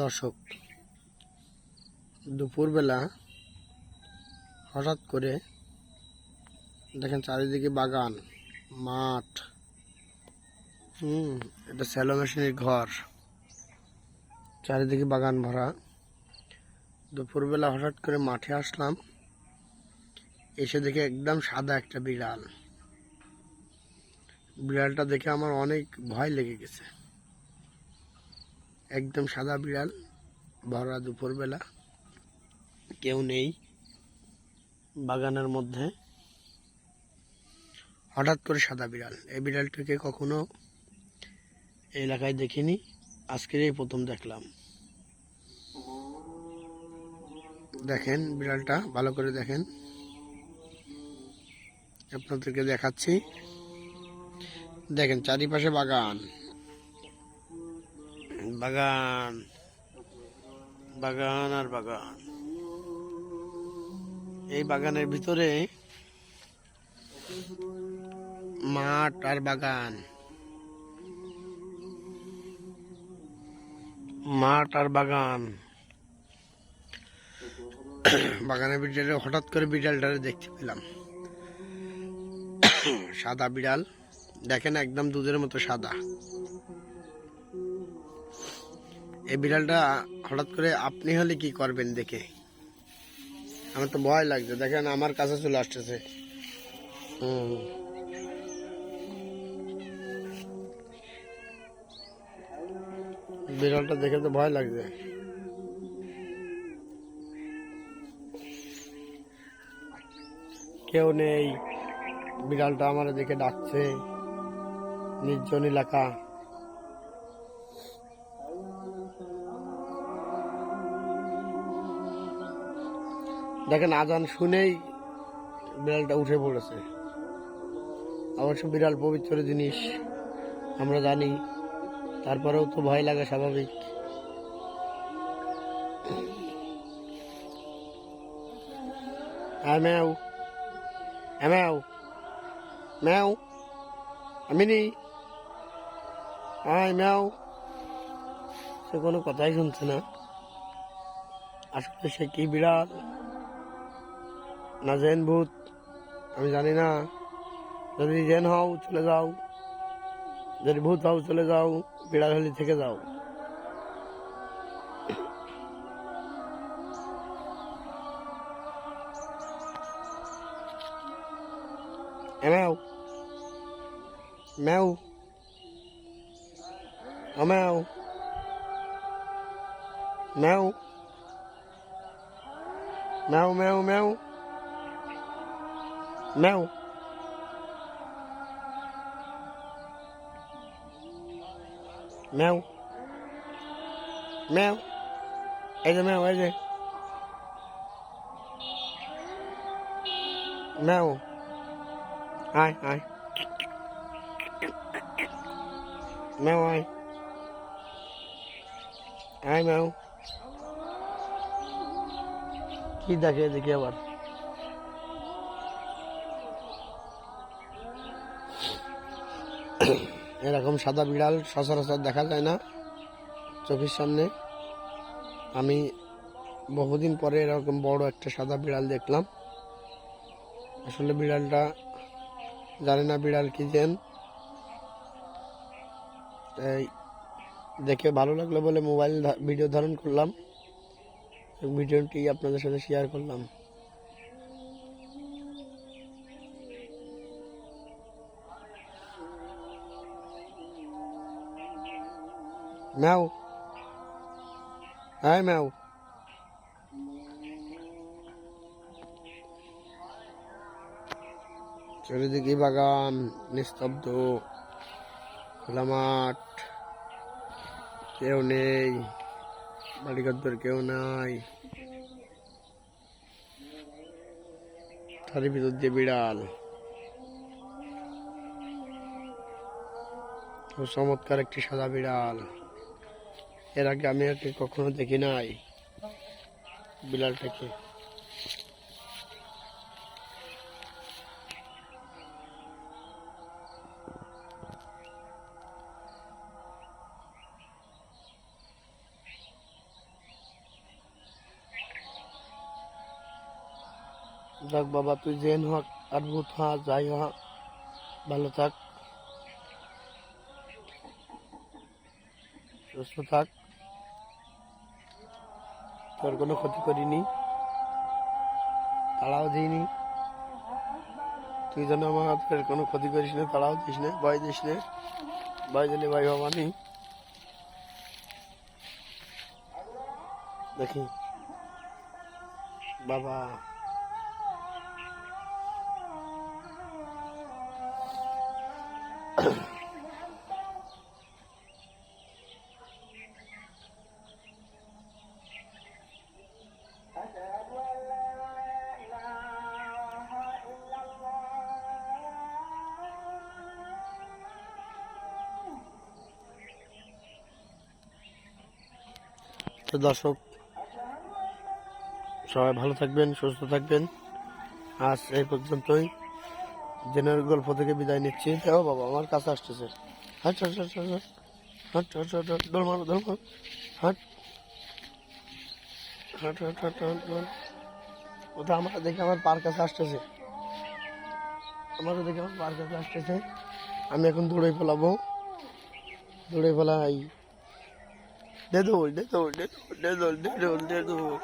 দর্শক, দুপুরবেলা হঠাৎ করে দেখেন চারিদিকে বাগান, মাঠ, হুম এটা স্যালো মেশিনের ঘর, চারিদিকে বাগান ভরা। দুপুরবেলা হঠাৎ করে মাঠে আসলাম, এসে দেখে একদম সাদা একটা বিড়াল। বিড়ালটা দেখে আমার অনেক ভয় লেগে গেছে। একদম সাদা বিড়াল, ভরা দুপুরবেলা। কেউ নেই বাগানের মধ্যে। হঠাৎ করে সাদা বিড়াল। এই বিড়ালটাকে কখনো এলাকায় দেখিনি। আজকের এই প্রথম দেখলাম। দেখেন বিড়ালটা, ভালো করে দেখেন। আপনাদেরকে দেখাচ্ছি। দেখেন, চারিপাশে বাগান। বাগান বাগান আর বাগান। এই বাগানের ভিতরে মাঠ আর বাগান। মাঠ আর বাগান। বাগানের বিড়ালে হঠাৎ করে বিড়ালটারে দেখতে পেলাম। সাদা বিড়াল, দেখেন একদম দুধের মতো সাদা। এই বিড়ালটা হঠাৎ করে আপনি হলে কি করবেন দেখে? আমার তো ভয় লাগছে। দেখেন, আমার কাছে চলে আসতেছে। হুম। বিড়ালটা দেখে তো ভয় লাগছে। কেউ নেই। বিড়ালটা আমার দেখে ডাকছে। নির্জন এলাকা। দেখেন আজান শুনেই বিড়ালটা উঠে পড়েছে। অবশ্য বিড়াল পবিত্র জিনিস, আমরা জানি। তারপরেও তো ভয় লাগে স্বাভাবিক। ম্যাও ম্যাও ম্যাও, আমি নি হ্যাঁ ম্যাও। সে কোনো কথাই শুনছে না। আসলে সে কি বিড়াল? না জেন ভূত, আমি জানি না। যদি জেন হও, চলে যাও। যদি ভূত হও, চলে যাও। বিড়াল হলে থেকে যাও। ম্যাও। ম্যাও। ম্যাও। ম্যাও। ম্যাও ম্যাও ম্যাও। mel. Mel. Mel. meu mel, de meu Ai, ai. meu ai. Ai, mel. Que da gente aqui agora. এরকম সাদা বিড়াল সচরাচর দেখা যায় না চোখের সামনে। আমি বহুদিন পরে এরকম বড় একটা সাদা বিড়াল দেখলাম। আসলে বিড়ালটা জানে না বিড়াল কি যেন। এই দেখে ভালো লাগল বলে মোবাইল ভিডিও ধারণ করলাম। ভিডিওটি আপনাদের সাথে শেয়ার করলাম। ম্যাও হ্যাঁ ম্যাও চারিদিকে বাগান, নিস্তব্ধ, খোলা মাঠ, কেউ নেই বাড়িঘর কেউ নাই। তার ভিতর দিয়ে বিড়াল। চমৎকার একটি সাদা বিড়াল। এর আগে আমি ওকে কখনো দেখি নাই বিড়ালটাকে যাক বাবা তুই জেন হক আর ভূত হা যাই হা ভালো থাক সুস্থ থাক তোর কোনো ক্ষতি করিনি। তাড়াও দিইনি। তুই যেন আমাদের কোনো ক্ষতি করিস না, তাড়াও দিস না, ভয় দিস না। ভয় দিলে ভয় হবানি দেখি। বাবা। তো দর্শক, সবাই ভালো থাকবেন, সুস্থ থাকবেন। আজ এই পর্যন্তই। জেনার গল্প থেকে বিদায় নিচ্ছি। ও বাবা, আমার কাছে আসতেছে। হাট হাট হাট হাট হাট। হাট হাট হাট দৌড় মারো মারো। হাট। ওটা আমার দেখে আমার পার কাছে আসতেছে। আমার দেখে আমার পার কাছে আসতেছে। আমি এখন দৌড়ে ফেলাবো দৌড়ে ফেলাই দে Deadhole, deadhole, deadhole, deadhole, deadhole, deadhole.